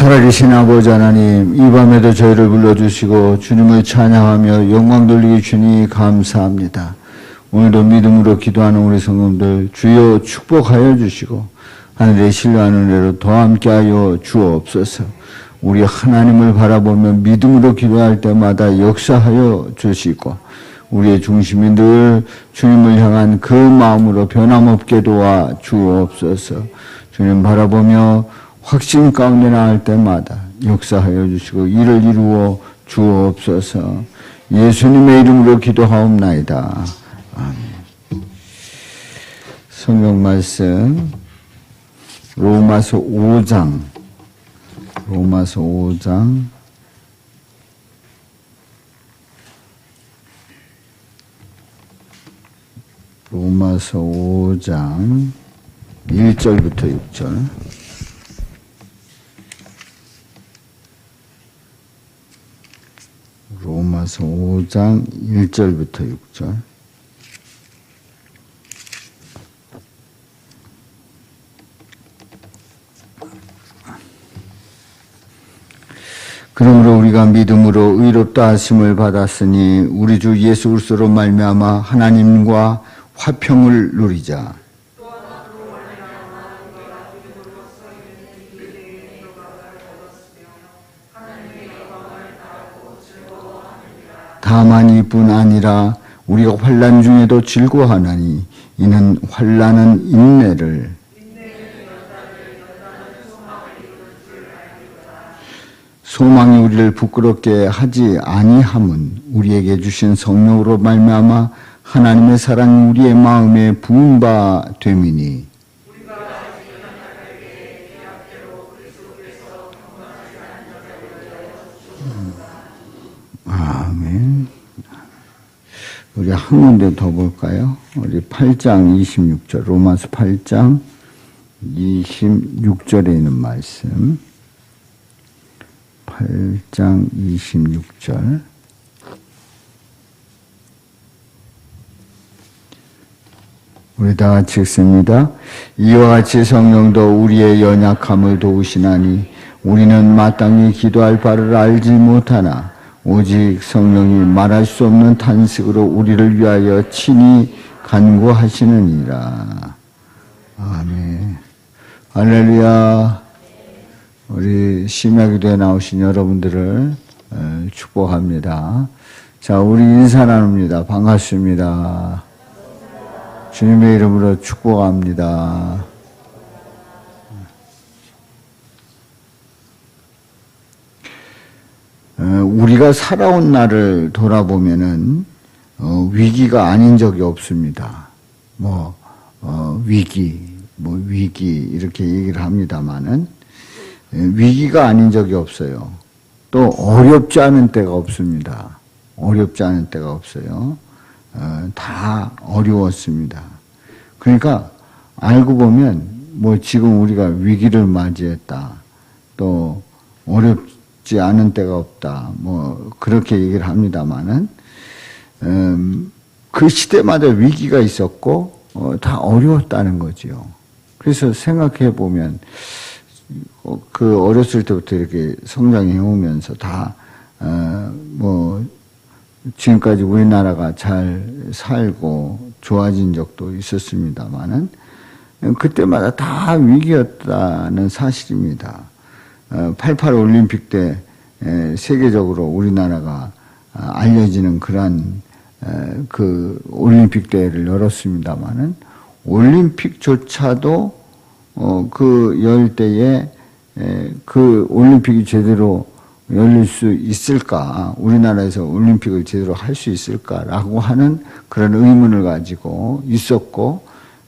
살아계신 아버지 하나님, 이 밤에도 저희를 불러주시고 주님을 찬양하며 영광 돌리기 주니 감사합니다. 오늘도 믿음으로 기도하는 우리 성도들 주여 축복하여 주시고 하늘의 신뢰하는 은혜로 더 함께하여 주옵소서. 우리 하나님을 바라보며 믿음으로 기도할 때마다 역사하여 주시고 우리의 중심이 늘 주님을 향한 그 마음으로 변함없게 도와 주옵소서. 주님 바라보며 확신 가운데 나갈 때마다 역사하여 주시고 이를 이루어 주옵소서. 예수님의 이름으로 기도하옵나이다. 아멘. 성경 말씀 로마서 5장 로마서 5장 로마서 5장 1절부터 6절 로마서 5장 1절부터 6절 그러므로 우리가 믿음으로 의롭다 하심을 받았으니 우리 주 예수 그리스도로 말미암아 하나님과 화평을 누리자. 다만 이뿐 아니라 우리가 환란 중에도 즐거워하나니 이는 환란은 인내를 소망이 우리를 부끄럽게 하지 아니함은 우리에게 주신 성령으로 말미암아 하나님의 사랑 우리의 마음에 부은 바 됨이니 아멘. 우리 한 군데 더 볼까요? 우리 8장 26절 로마서 8장 26절에 있는 말씀 8장 26절 우리 다 같이 읽습니다. 이와 같이 성령도 우리의 연약함을 도우시나니 우리는 마땅히 기도할 바를 알지 못하나 오직 성령이 말할 수 없는 탄식으로 우리를 위하여 친히 간구하시느니라. 아멘. 할렐루야. 우리 심야기도에 나오신 여러분들을 어, 축복합니다. 자, 우리 인사 나눕니다. 반갑습니다. 주님의 이름으로 축복합니다. 우리가 살아온 날을 돌아보면은 어, 위기가 아닌 적이 없습니다. 뭐 어, 위기, 뭐 위기 이렇게 얘기를 합니다만은 예, 위기가 아닌 적이 없어요. 또 어렵지 않은 때가 없습니다. 어렵지 않은 때가 없어요. 어, 다 어려웠습니다. 그러니까 알고 보면 뭐 지금 우리가 위기를 맞이했다. 또 어렵 지 않은 때가 없다. 뭐 그렇게 얘기를 합니다만은 음, 그 시대마다 위기가 있었고 어, 다 어려웠다는 거지요. 그래서 생각해 보면 어, 그 어렸을 때부터 이렇게 성장해 오면서 다, 어, 뭐, 지금까지 우리나라가 잘 살고 좋아진 적도 있었습니다만은, 그때마다 다 위기였다는 사실입니다. 88 올림픽 때 세계적으로 우리나라가 아, 알려지는 그러한 그 올림픽 대회를 열었습니다만은 올림픽조차도 어, 그열 때에 에, 그 올림픽이 제대로 열릴 수 있을까? 우리나라에서 올림픽을 제대로 할 수 있을까라고 하는 그런 의문을 가지고 있었고,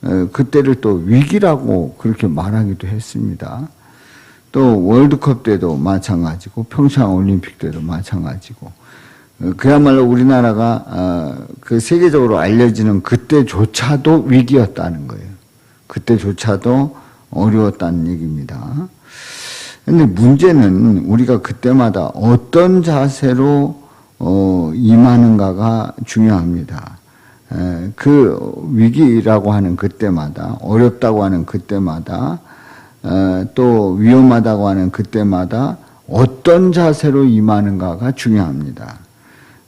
에, 그때를 또 위기라고 그렇게 말하기도 했습니다. 또 월드컵 때도 마찬가지고, 평창 올림픽 때도 마찬가지고, 어, 그야말로 우리나라가 어, 그 세계적으로 알려지는 그때조차도 위기였다는 거예요. 그때조차도 어려웠다는 얘기입니다. 근데 문제는 우리가 그때마다 어떤 자세로 어, 임하는가가 중요합니다. 에, 그 위기라고 하는 그때마다 어렵다고 하는 그때마다 어, 또 위험하다고 하는 그때마다 어떤 자세로 임하는가가 중요합니다.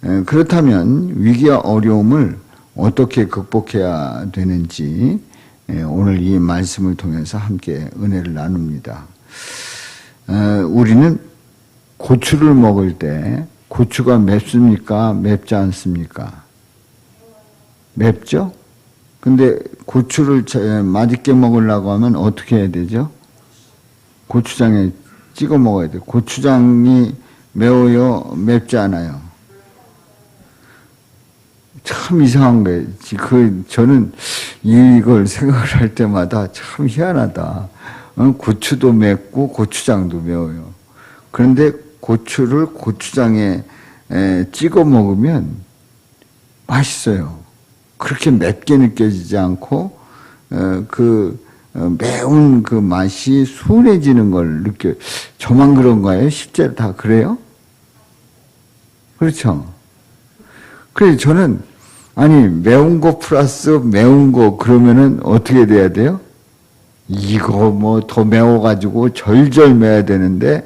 에, 그렇다면 위기와 어려움을 어떻게 극복해야 되는지 에, 오늘 이 말씀을 통해서 함께 은혜를 나눕니다. 에, 우리는 고추를 먹을 때 고추가 맵습니까? 맵지 않습니까? 맵죠? 근데 고추를 자- 맛있게 먹으려고 하면 어떻게 해야 되죠? 고추장에 찍어 먹어야 돼요. 고추장이 매워요? 맵지 않아요? 참 이상한 거예요. 그, 저는 이걸 생각을 할 때마다 참 희한하다. 어, 고추도 맵고 고추장도 매워요. 그런데 고추를 고추장에 에, 찍어 먹으면 맛있어요. 그렇게 맵게 느껴지지 않고 어, 그 어, 매운 그 맛이 순해지는 걸 느껴. 저만 그런가요? 실제로 다 그래요? 그렇죠. 그래 저는 아니 매운 거 플러스 매운 거 그러면은 어떻게 돼야 돼요? 이거 뭐 더 매워가지고 절절 매야 되는데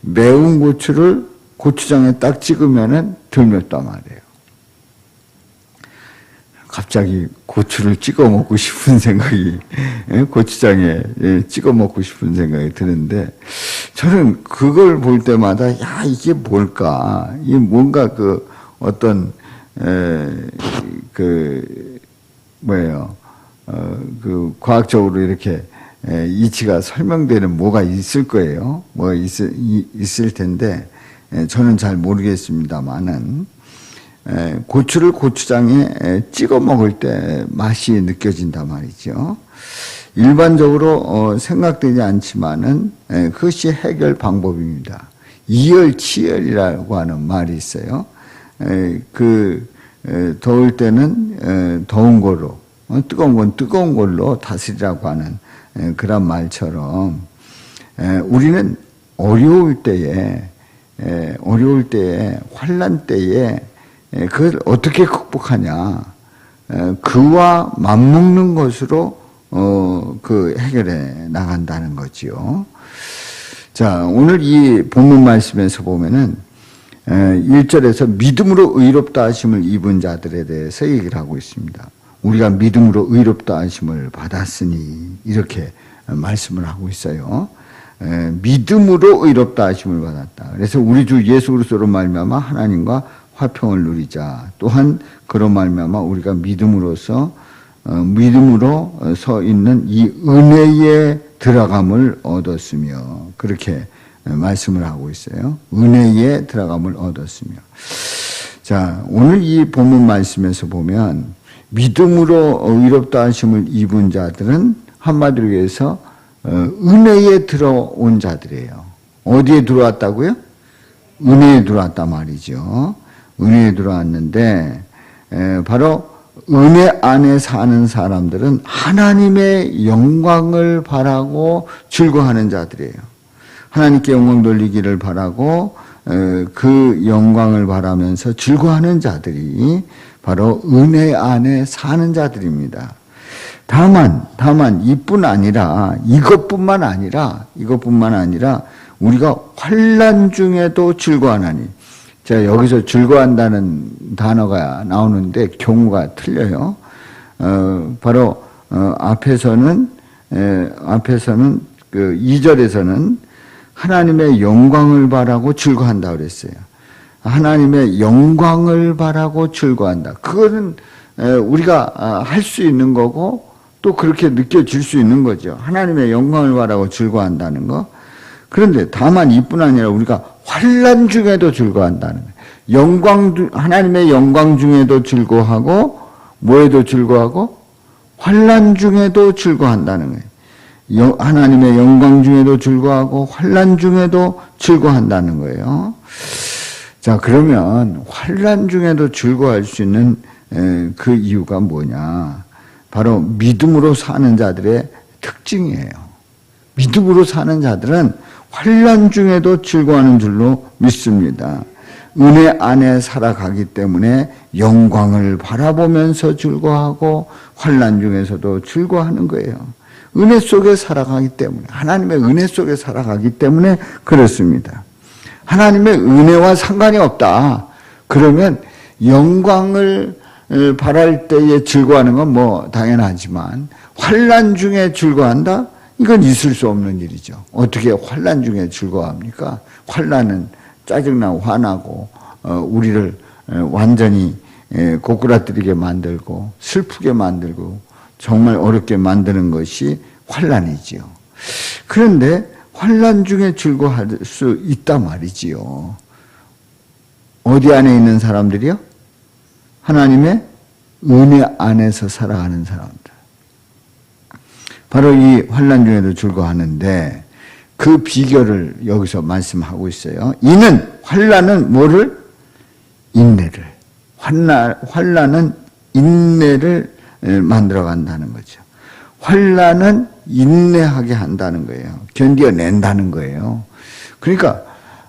매운 고추를 고추장에 딱 찍으면은 덜 맵단 말이에요. 갑자기 고추를 찍어 먹고 싶은 생각이 예, 고추장에 예, 찍어 먹고 싶은 생각이 드는데 저는 그걸 볼 때마다 야 이게 뭘까? 이 뭔가 그 어떤 에, 그 뭐예요? 어, 그 과학적으로 이렇게 에, 이치가 설명되는 뭐가 있을 거예요? 뭐 있을 이- 있을 텐데 에, 저는 잘 모르겠습니다만은. 에, 고추를 고추장에 에, 찍어 먹을 때 맛이 느껴진단 말이죠. 일반적으로 어, 생각되지 않지만은 에, 그것이 해결 방법입니다. 이열치열이라고 하는 말이 있어요. 에, 그 에, 더울 때는 에, 더운 걸로, 어, 뜨거운 건 뜨거운 걸로 다스리라고 하는 에, 그런 말처럼 에, 우리는 어려울 때에 에, 어려울 때에 환란 때에 에, 그걸 어떻게 극복하냐 에, 그와 맞먹는 것으로 어, 그 해결해 나간다는 거지요. 자 오늘 이 본문 말씀에서 보면은 에, 1절에서 믿음으로 의롭다 하심을 입은 자들에 대해서 얘기를 하고 있습니다. 우리가 믿음으로 의롭다 하심을 받았으니 이렇게 말씀을 하고 있어요. 에, 믿음으로 의롭다 하심을 받았다. 그래서 우리 주 예수 그리스도로 말미암아 하나님과 화평을 누리자. 또한 그런 말미암아 우리가 믿음으로서 어, 믿음으로 어, 서 있는 이 은혜의 들어감을 얻었으며 그렇게 말씀을 하고 있어요. 은혜에 들어감을 얻었으며. 자, 오늘 이 본문 말씀에서 보면 믿음으로 의롭다 하심을 입은 자들은 한마디로 해서 어, 은혜에 들어온 자들이에요. 어디에 들어왔다고요? 은혜에 들어왔단 말이죠. 은혜에 들어왔는데 에, 바로 은혜 안에 사는 사람들은 하나님의 영광을 바라고 즐거워하는 자들이에요. 하나님께 영광 돌리기를 바라고 에, 그 영광을 바라면서 즐거워하는 자들이 바로 은혜 안에 사는 자들입니다. 다만, 다만, 이뿐 아니라, 이것뿐만 아니라, 이것뿐만 아니라, 우리가 환란 중에도 즐거워하나니. 자, 여기서 즐거워한다는 단어가 나오는데, 경우가 틀려요. 어, 바로, 어, 앞에서는, 에, 앞에서는, 그, 2절에서는 하나님의 영광을 바라고 즐거워한다 그랬어요. 하나님의 영광을 바라고 즐거워한다. 그거는 에, 우리가 할수 있는 거고 또 그렇게 느껴질 수 있는 거죠. 하나님의 영광을 바라고 즐거워한다는 거. 그런데 다만 이뿐 아니라 우리가 환란 중에도 즐거워한다는 거예요. 영광 중- 하나님의 영광 중에도 즐거워하고 뭐에도 즐거워하고 환란 중에도 즐거워한다는 거예요. 여- 하나님의 영광 중에도 즐거워하고 환란 중에도 즐거워한다는 거예요. 자 그러면 환란 중에도 즐거워할 수 있는 에, 그 이유가 뭐냐? 바로 믿음으로 사는 자들의 특징이에요. 믿음으로 사는 자들은 환란 중에도 즐거워하는 줄로 믿습니다. 은혜 안에 살아가기 때문에 영광을 바라보면서 즐거워하고 환란 중에서도 즐거워하는 거예요. 은혜 속에 살아가기 때문에 하나님의 은혜 속에 살아가기 때문에 그렇습니다. 하나님의 은혜와 상관이 없다. 그러면 영광을 어, 바랄 때에 즐거워하는 건 뭐 당연하지만 환란 중에 즐거워한다? 이건 있을 수 없는 일이죠. 어떻게 환란 중에 즐거워합니까? 환란은 짜증나고 화나고 어, 우리를 어, 완전히 에, 고꾸라뜨리게 만들고 슬프게 만들고 정말 어렵게 만드는 것이 환란이지요. 그런데 환란 중에 즐거워할 수 있단 말이지요. 어디 안에 있는 사람들이요? 하나님의 은혜 안에서 살아가는 사람들. 바로 이 환란 중에도 즐거워하는데 그 비결을 여기서 말씀하고 있어요. 이는 환란은 뭐를 인내를 환란 환란은 인내를 만들어 간다는 거죠. 환란은 인내하게 한다는 거예요. 견뎌낸다는 거예요. 그러니까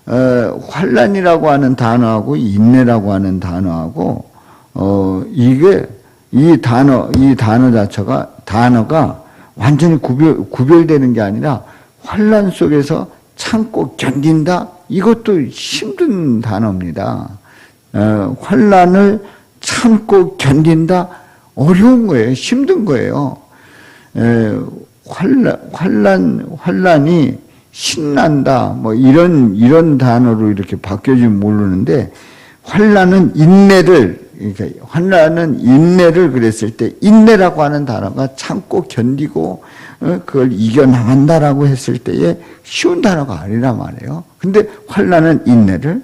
어, 환란이라고 하는 단어하고 인내라고 하는 단어하고 어, 이게 이 단어 이 단어 자체가 단어가 완전히 구별 구별되는 게 아니라 환란 속에서 참고 견딘다 이것도 힘든 단어입니다. 어, 환란을 참고 견딘다 어려운 거예요. 힘든 거예요. 에, 환란 환란 환란이 신난다 뭐 이런 이런 단어로 이렇게 바뀌어지면 모르는데 환란은 인내를 그러니까 환란은 인내를 그랬을 때 인내라고 하는 단어가 참고 견디고 어, 그걸 이겨나간다라고 했을 때에 쉬운 단어가 아니라 말이에요. 근데 환란은 인내를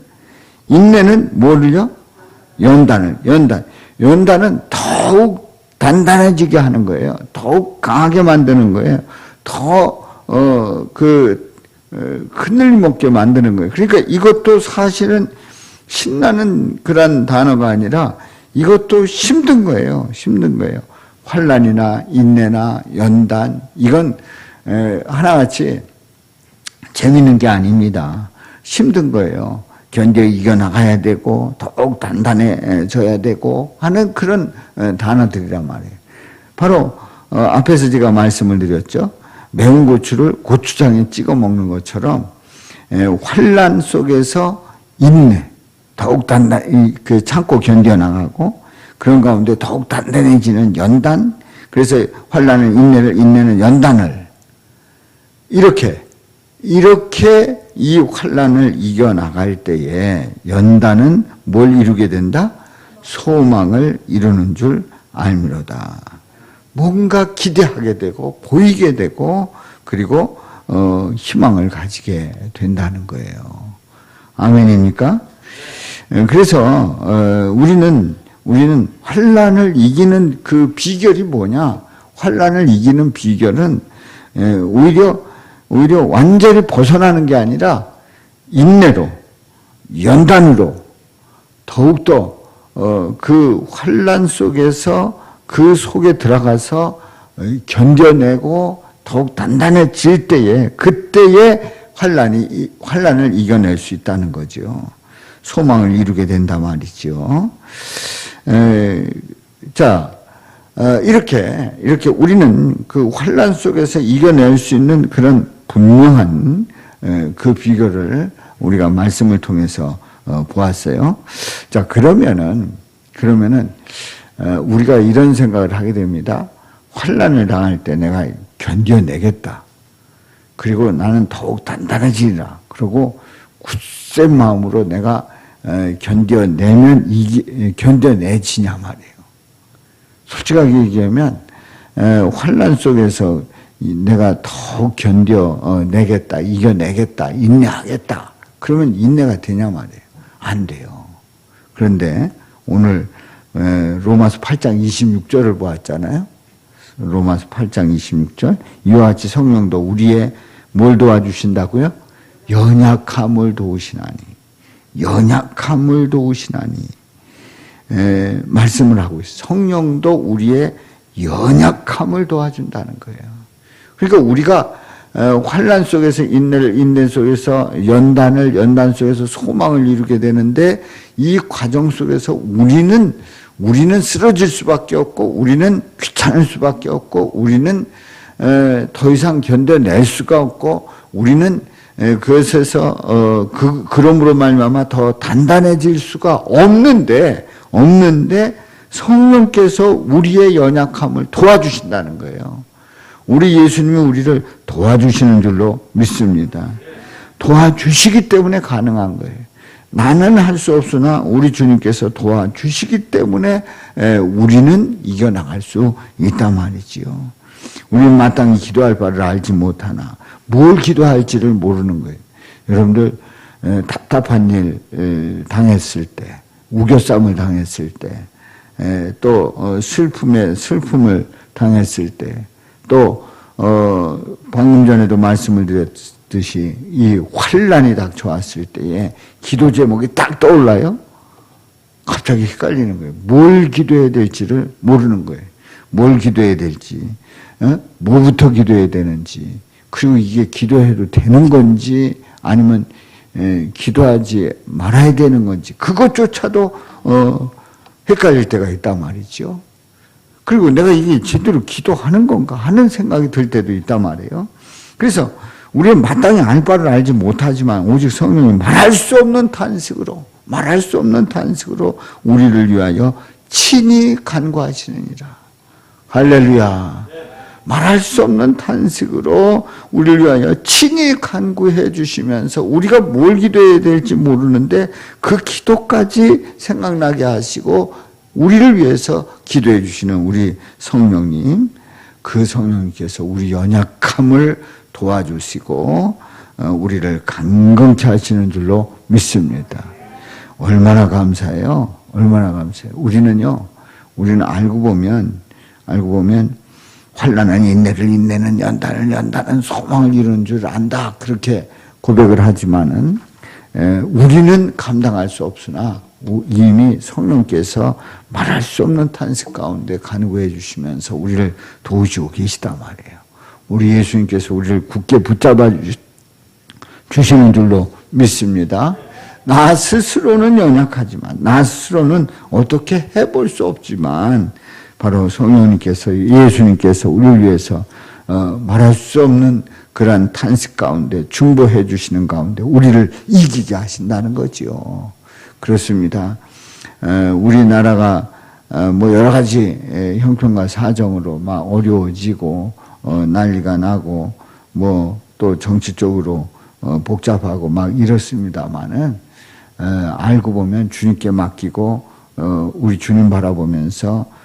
인내는 뭐를요? 연단을 연단 연단은 더욱 단단해지게 하는 거예요. 더욱 강하게 만드는 거예요. 더어그 흔들림 없게 만드는 거예요. 그러니까 이것도 사실은 신나는 그런 단어가 아니라 이것도 힘든 거예요. 힘든 거예요. 환란이나 인내나 연단 이건 하나같이 재밌는 게 아닙니다. 힘든 거예요. 견뎌 이겨나가야 되고 더욱 단단해져야 되고 하는 그런 단어들이란 말이에요. 바로 어, 앞에서 제가 말씀을 드렸죠. 매운 고추를 고추장에 찍어 먹는 것처럼 환란 속에서 인내, 더욱 단단, 그 참고 견뎌 나가고 그런 가운데 더욱 단단해지는 연단. 그래서 환란을 인내를 인내는 연단을 이렇게 이렇게 이 환란을 이겨 나갈 때에 연단은 뭘 이루게 된다? 소망을 이루는 줄 알미로다. 뭔가 기대하게 되고 보이게 되고 그리고 어, 희망을 가지게 된다는 거예요. 아멘입니까? 그래서 어, 우리는 우리는 환란을 이기는 그 비결이 뭐냐? 환란을 이기는 비결은 에, 오히려 오히려 완전히 벗어나는 게 아니라 인내로 연단으로 더욱더 어, 그 환란 속에서 그 속에 들어가서 견뎌내고 더욱 단단해질 때에 그때에 환란이 환란을 이겨낼 수 있다는 거죠. 소망을 이루게 된다 말이죠. 에, 자, 어, 이렇게 이렇게 우리는 그 환란 속에서 이겨낼 수 있는 그런 분명한 에, 그 비결을 우리가 말씀을 통해서 어, 보았어요. 자, 그러면은 그러면은 어, 우리가 이런 생각을 하게 됩니다. 환란을 당할 때 내가 견뎌내겠다. 그리고 나는 더욱 단단해지리라. 그리고 굳센 마음으로 내가 어, 견뎌내면 이기, 견뎌내지냐 말이에요. 솔직하게 얘기하면 환란 속에서 내가 더욱 견뎌내겠다, 이겨내겠다, 인내하겠다. 그러면 인내가 되냐 말이에요. 안 돼요. 그런데 오늘 로마서 8장 26절을 보았잖아요. 로마서 8장 26절. 이와 같이 성령도 우리의 뭘 도와주신다고요? 연약함을 도우시나니. 연약함을 도우시나니. 에, 말씀을 하고 있어요. 성령도 우리의 연약함을 도와준다는 거예요. 그러니까 우리가 환란 속에서 인내를 인내 속에서 연단을 연단 속에서 소망을 이루게 되는데 이 과정 속에서 우리는 우리는 쓰러질 수밖에 없고 우리는 귀찮을 수밖에 없고 우리는 에, 더 이상 견뎌낼 수가 없고 우리는 에, 그것에서 어, 그 그럼으로 말미암아 더 단단해질 수가 없는데 없는데 성령께서 우리의 연약함을 도와주신다는 거예요. 우리 예수님이 우리를 도와주시는 줄로 믿습니다. 도와주시기 때문에 가능한 거예요. 나는 할 수 없으나 우리 주님께서 도와주시기 때문에 에, 우리는 이겨나갈 수 있단 말이지요. 우리는 마땅히 기도할 바를 알지 못하나 뭘 기도할지를 모르는 거예요. 여러분들 에, 답답한 일 에, 당했을 때, 우겨쌈을 당했을 때, 에, 또 어, 슬픔에 슬픔을 당했을 때, 또 어, 방금 전에도 말씀을 드렸듯이 이 환란이 닥쳐왔을 때에 기도 제목이 딱 떠올라요. 갑자기 헷갈리는 거예요. 뭘 기도해야 될지를 모르는 거예요. 뭘 기도해야 될지, 어? 뭐부터 기도해야 되는지, 그리고 이게 기도해도 되는 건지 아니면 에, 기도하지 말아야 되는 건지 그것조차도 어, 헷갈릴 때가 있단 말이죠. 그리고 내가 이게 제대로 기도하는 건가 하는 생각이 들 때도 있단 말이에요. 그래서 우리는 마땅히 알 바를 알지 못하지만 오직 성령이 말할 수 없는 탄식으로 말할 수 없는 탄식으로 우리를 위하여 친히 간구하시느니라. 할렐루야. 말할 수 없는 탄식으로 우리를 위하여 친히 간구해 주시면서 우리가 뭘 기도해야 될지 모르는데 그 기도까지 생각나게 하시고 우리를 위해서 기도해 주시는 우리 성령님, 그 성령님께서 우리 연약함을 도와주시고 어, 우리를 강건케 하시는 줄로 믿습니다. 얼마나 감사해요. 얼마나 감사해요. 우리는요. 우리는 알고 보면 알고 보면 환란은 인내를 인내는 연단을 연단은 소망을 이루는 줄 안다. 그렇게 고백을 하지만은 에, 우리는 감당할 수 없으나 우- 이미 성령께서 말할 수 없는 탄식 가운데 간구해 주시면서 우리를 도우시고 계시단 말이에요. 우리 예수님께서 우리를 굳게 붙잡아 주- 주시는 줄로 믿습니다. 나 스스로는 연약하지만, 나 스스로는 어떻게 해볼 수 없지만, 바로 성령님께서, 예수님께서 우리를 위해서 어, 말할 수 없는 그러한 탄식 가운데 중보해 주시는 가운데 우리를 이기게 하신다는 거지요. 그렇습니다. 어, 우리나라가 어, 뭐 여러 가지 에, 형편과 사정으로 막 어려워지고 어, 난리가 나고 뭐 또 정치적으로 어, 복잡하고 막 이렇습니다만은 어, 알고 보면 주님께 맡기고 어, 우리 주님 바라보면서 어,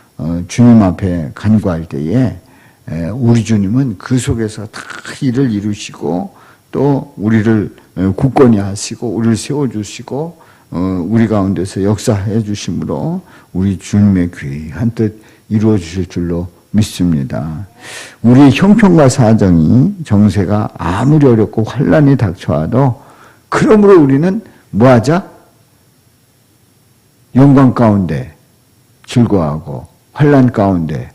주님 앞에 간구할 때에 에, 우리 주님은 그 속에서 다 일을 이루시고 또 우리를 어, 굳건히 하시고 우리를 세워주시고 어, 우리 가운데서 역사해 주심으로 우리 주님의 귀한 뜻 이루어 주실 줄로 믿습니다. 우리의 형편과 사정이 정세가 아무리 어렵고 환란이 닥쳐와도 그러므로 우리는 뭐하자? 영광 가운데 즐거워하고 환란 가운데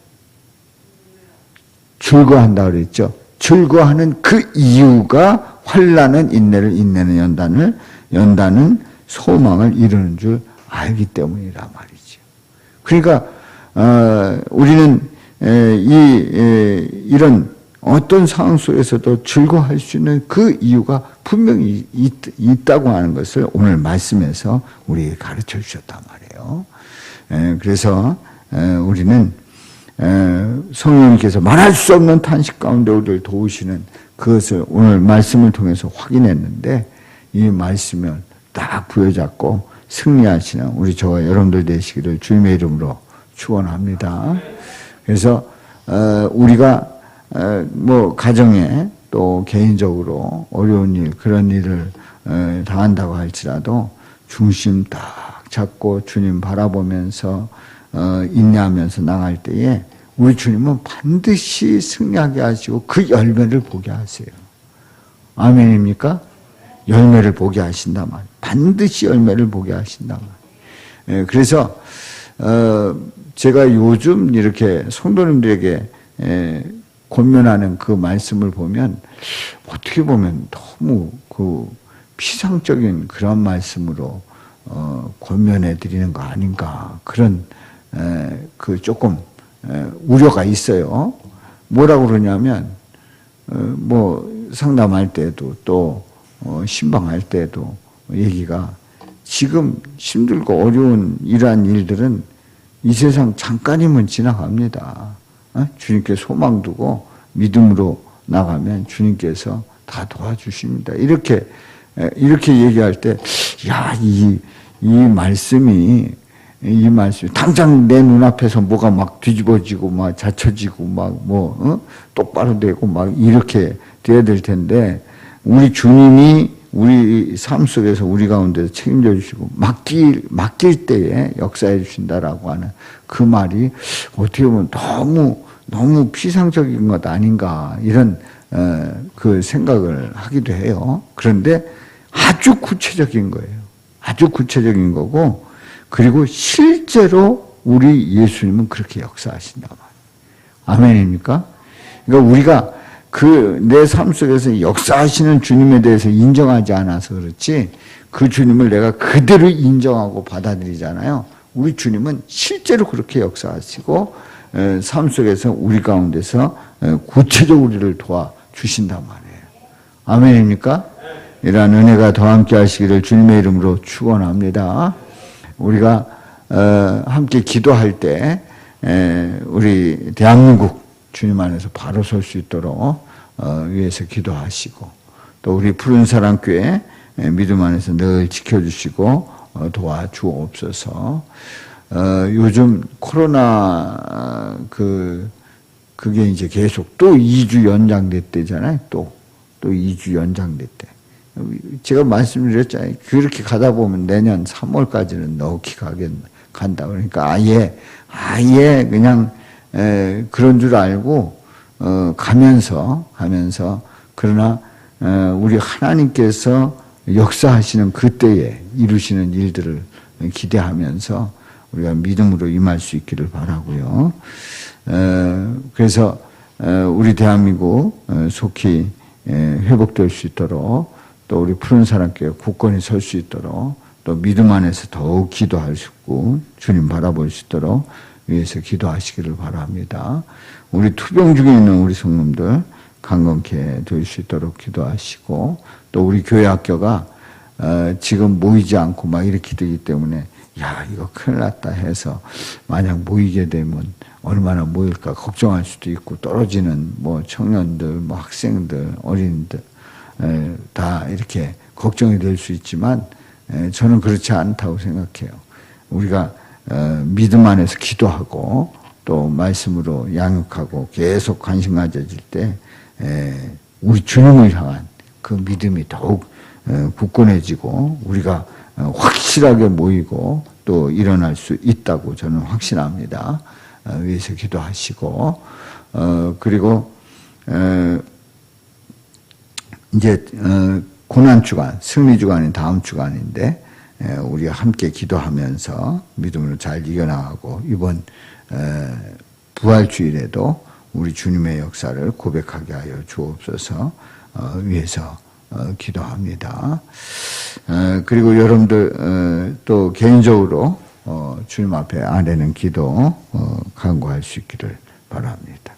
즐거워한다 그랬죠. 즐거워하는 그 이유가 환란은 인내를 인내는 연단을 연단은 소망을 이루는 줄 알기 때문이라 말이죠. 그러니까 어, 우리는 에, 이 에, 이런 어떤 상황 속에서도 즐거워할 수 있는 그 이유가 분명히 있, 있다고 하는 것을 오늘 말씀에서 우리에게 가르쳐 주셨단 말이에요. 에, 그래서 에, 우리는 에, 성령님께서 말할 수 없는 탄식 가운데 우리를 도우시는 그것을 오늘 말씀을 통해서 확인했는데 이 말씀을 딱 부여잡고 승리하시는 우리 저와 여러분들 되시기를 주님의 이름으로 축원합니다. 그래서 어, 우리가 어, 뭐 가정에 또 개인적으로 어려운 일 그런 일을 어, 당한다고 할지라도 중심 딱 잡고 주님 바라보면서 어, 인내하면서 나갈 때에 우리 주님은 반드시 승리하게 하시고 그 열매를 보게 하세요. 아멘입니까? 열매를 보게 하신다 말. 반드시 열매를 보게 하신다 말. 예, 그래서 어, 제가 요즘 이렇게 성도님들에게 에, 권면하는 그 말씀을 보면 어떻게 보면 너무 그 피상적인 그런 말씀으로 어, 권면해 드리는 거 아닌가 그런 에, 그 조금 에, 우려가 있어요. 뭐라고 그러냐면 어, 뭐 상담할 때도 또 어, 신방할 때도 얘기가 지금 힘들고 어려운 이러한 일들은 이 세상 잠깐이면 지나갑니다. 어? 주님께 소망 두고 믿음으로 나가면 주님께서 다 도와주십니다. 이렇게 에, 이렇게 얘기할 때, 야, 이, 이 말씀이, 이 말씀이, 당장 내 눈앞에서 뭐가 막 뒤집어지고, 막 자쳐지고, 막 뭐, 어? 똑바로 되고, 막 이렇게 돼야 될 텐데, 우리 주님이 우리 삶 속에서 우리 가운데서 책임져 주시고, 맡길, 맡길 때에 역사해 주신다라고 하는 그 말이 어떻게 보면 너무, 너무 피상적인 것 아닌가, 이런, 어, 그 생각을 하기도 해요. 그런데 아주 구체적인 거예요. 아주 구체적인 거고, 그리고 실제로 우리 예수님은 그렇게 말이에요. 아멘입니까? 그러니까 우리가 그 내 삶 속에서 역사하시는 주님에 대해서 인정하지 않아서 그렇지, 그 주님을 내가 그대로 인정하고 받아들이잖아요. 우리 주님은 실제로 그렇게 역사하시고, 에, 삶 속에서 우리 가운데서 에, 구체적으로 우리를 도와주신단 말이에요. 아멘입니까? 이러한 은혜가 더 함께 하시기를 주님의 이름으로 축원합니다. 우리가 어, 함께 기도할 때 에, 우리 대한민국 주님 안에서 바로 설 수 있도록 어, 위해서 기도하시고 또 우리 푸른 사랑 교회 에, 믿음 안에서 늘 지켜주시고 어, 도와주옵소서. 어, 요즘 코로나 어, 그 그게 이제 계속 또 2주 연장됐대잖아요. 또, 또 2주 연장됐대. 제가 말씀드렸잖아요. 그렇게 가다 보면 내년 3월까지는 넣기 가겠, 간다. 그러니까 아예, 아예 그냥, 에, 그런 줄 알고, 어, 가면서, 가면서, 그러나, 어, 우리 하나님께서 역사하시는 그때에 이루시는 일들을 기대하면서 우리가 믿음으로 임할 수 있기를 바라고요. 어, 그래서 어, 우리 대한민국 어, 속히 에, 회복될 수 있도록 또 우리 푸른 사람께 굳건히 설 수 있도록 또 믿음 안에서 더욱 기도할 수 있고 주님 바라볼 수 있도록 위해서 기도하시기를 바랍니다. 우리 투병 중에 있는 우리 성놈들 강건케 될 수 있도록 기도하시고 또 우리 교회 학교가 어, 지금 모이지 않고 막 이렇게 되기 때문에 야 이거 큰일 났다 해서 만약 모이게 되면 얼마나 모일까 걱정할 수도 있고 떨어지는 뭐 청년들, 뭐 학생들, 어린이들 에, 다 이렇게 걱정이 될 수 있지만 에, 저는 그렇지 않다고 생각해요. 우리가 어, 믿음 안에서 기도하고 또 말씀으로 양육하고 계속 관심 가져질 때 에, 우리 주님을 향한 그 믿음이 더욱 어, 굳건해지고 우리가 어, 확실하게 모이고 또 일어날 수 있다고 저는 확신합니다. 어, 위해서 기도하시고 어, 그리고 어, 이제 어, 고난 주간, 승리 주간이 다음 주간인데 에, 우리가 함께 기도하면서 믿음으로 잘 이겨나가고 이번 에, 부활 주일에도 우리 주님의 역사를 고백하게 하여 주옵소서 어, 위해서 어, 기도합니다. 어, 그리고 여러분들 어, 또 개인적으로 어, 주님 앞에 아뢰는 기도 어, 간구할 수 있기를 바랍니다.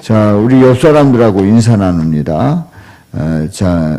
자, 우리 옆 사람들하고 인사 나눕니다. 어, 자,